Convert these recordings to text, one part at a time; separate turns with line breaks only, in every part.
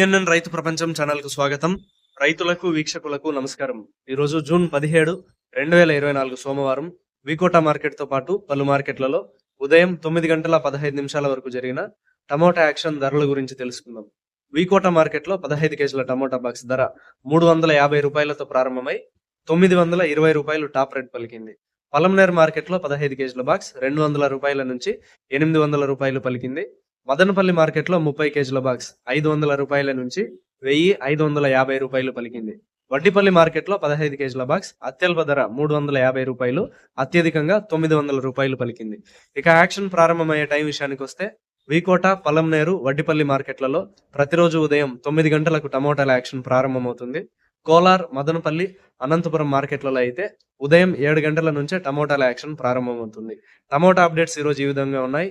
PNN రైతు ప్రపంచం ఛానల్కు స్వాగతం. రైతులకు వీక్షకులకు నమస్కారం. ఈరోజు జూన్ పదిహేడు రెండు వేల ఇరవై నాలుగు సోమవారం వికోట మార్కెట్తో పాటు పలు మార్కెట్లలో ఉదయం తొమ్మిది గంటల పదహైదు నిమిషాల వరకు జరిగిన టమోటా యాక్షన్ ధరల గురించి తెలుసుకుందాం. వికోట మార్కెట్లో పదహైదు కేజీల టమోటా బాక్స్ ధర మూడు వందల యాభై రూపాయలతో ప్రారంభమై తొమ్మిది వందల ఇరవై రూపాయలు టాప్ రేట్ పలికింది. పలంనేర్ మార్కెట్లో పదహైదు కేజీల బాక్స్ రెండు వందల రూపాయల నుంచి ఎనిమిది వందల రూపాయలు పలికింది. మదనపల్లి మార్కెట్లో ముప్పై కేజీల బాక్స్ ఐదు వందల రూపాయల నుంచి వెయ్యి ఐదు వందల యాభై రూపాయలు పలికింది. వడ్డిపల్లి మార్కెట్లో పదహైదు కేజీల బాక్స్ అత్యల్ప ధర మూడు వందల యాభై రూపాయలు అత్యధికంగా తొమ్మిది వందల రూపాయలు పలికింది. ఇక యాక్షన్ ప్రారంభమయ్యే టైం విషయానికి వస్తే వీకోట పలంనేరు వడ్డిపల్లి మార్కెట్లలో ప్రతిరోజు ఉదయం తొమ్మిది గంటలకు టమోటాల యాక్షన్ ప్రారంభమవుతుంది. కోలార్ మదనపల్లి అనంతపురం మార్కెట్లలో అయితే ఉదయం ఏడు గంటల నుంచే టమోటాల యాక్షన్ ప్రారంభమవుతుంది. టమోటా అప్డేట్స్ ఈరోజు ఈ విధంగా ఉన్నాయి.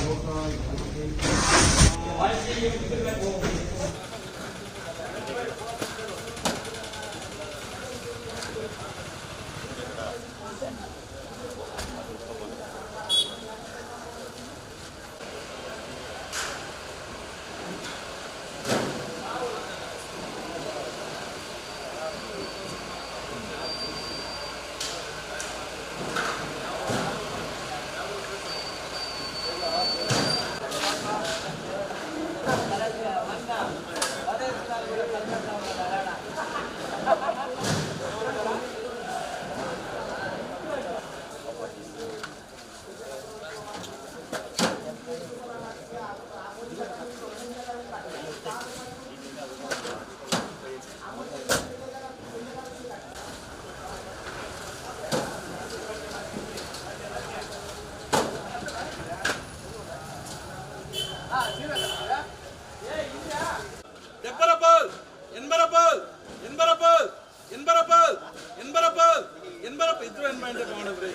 Thank you. ఎనభై రూపాయలు ఎనభై రూపాయలు ఎనభై రూపాయలు ఎనభై రూపాయలు ఎనభై రూపాయలు ఇద్దరు ఎనభై అంటే బాగుండదు రే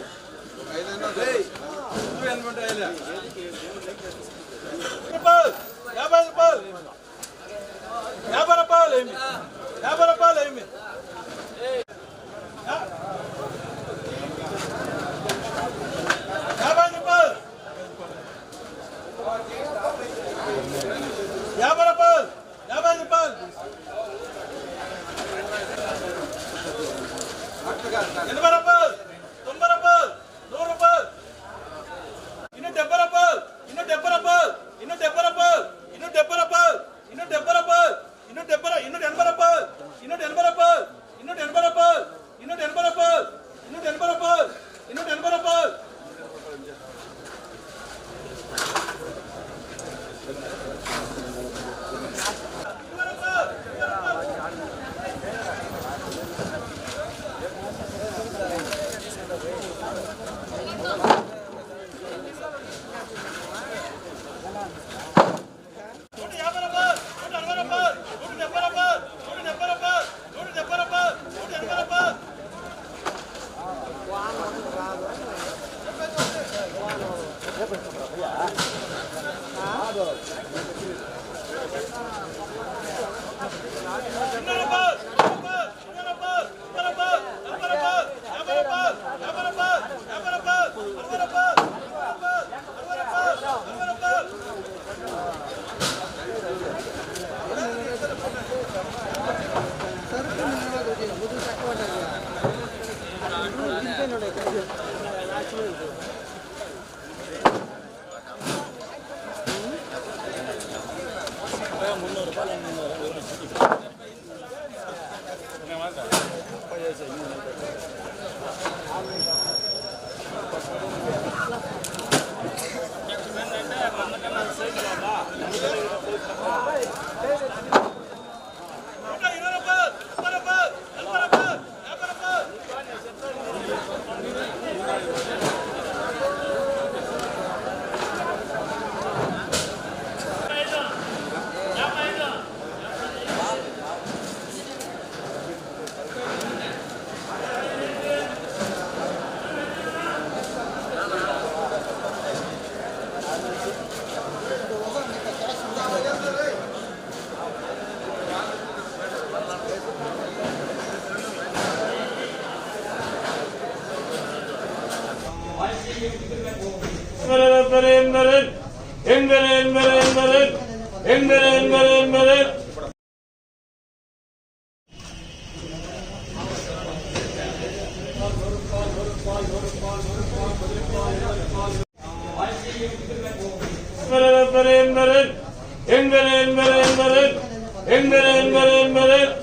రేయ్, ఇద్దరు ఎనభై అంటే అయ్యలే. రూపాయలు యాభై రూపాయలు యాభై రూపాయలు ఏమి యాభై రూపాయలు ఏమి యా- యాభై రూపాయలు యాభై రూపాయలు యాభై రూపాయలు ఎనభై రూపాయలు తొంభై రూపాయలు నూరు రూపాయలు ఇన్ని డెబ్బై రూపాయలు ఇన్ని డెబ్బై రూపాయలు ఇన్ని డెబ్బై రూపాయలు ఇన్ని డెబ్బై రూపాయలు ఇన్ని డెబ్బై రూపాయలు ఇన్ని డెబ్బై ఇన్ని ఎనభై రూపాయలు ఇన్ని ఎనభై రూపాయలు ఇన్ని ఎనభై రూపాయలు ఇన్ని ఎనభై రూపాయలు ఇన్ని ఎనభై రూపాయలు ఇన్ని ఎనభై రూపాయలు Thank you. ఎనభై Enver, enver, enver, enver, enver, enver, enver, enver, enver, enver, enver, enver,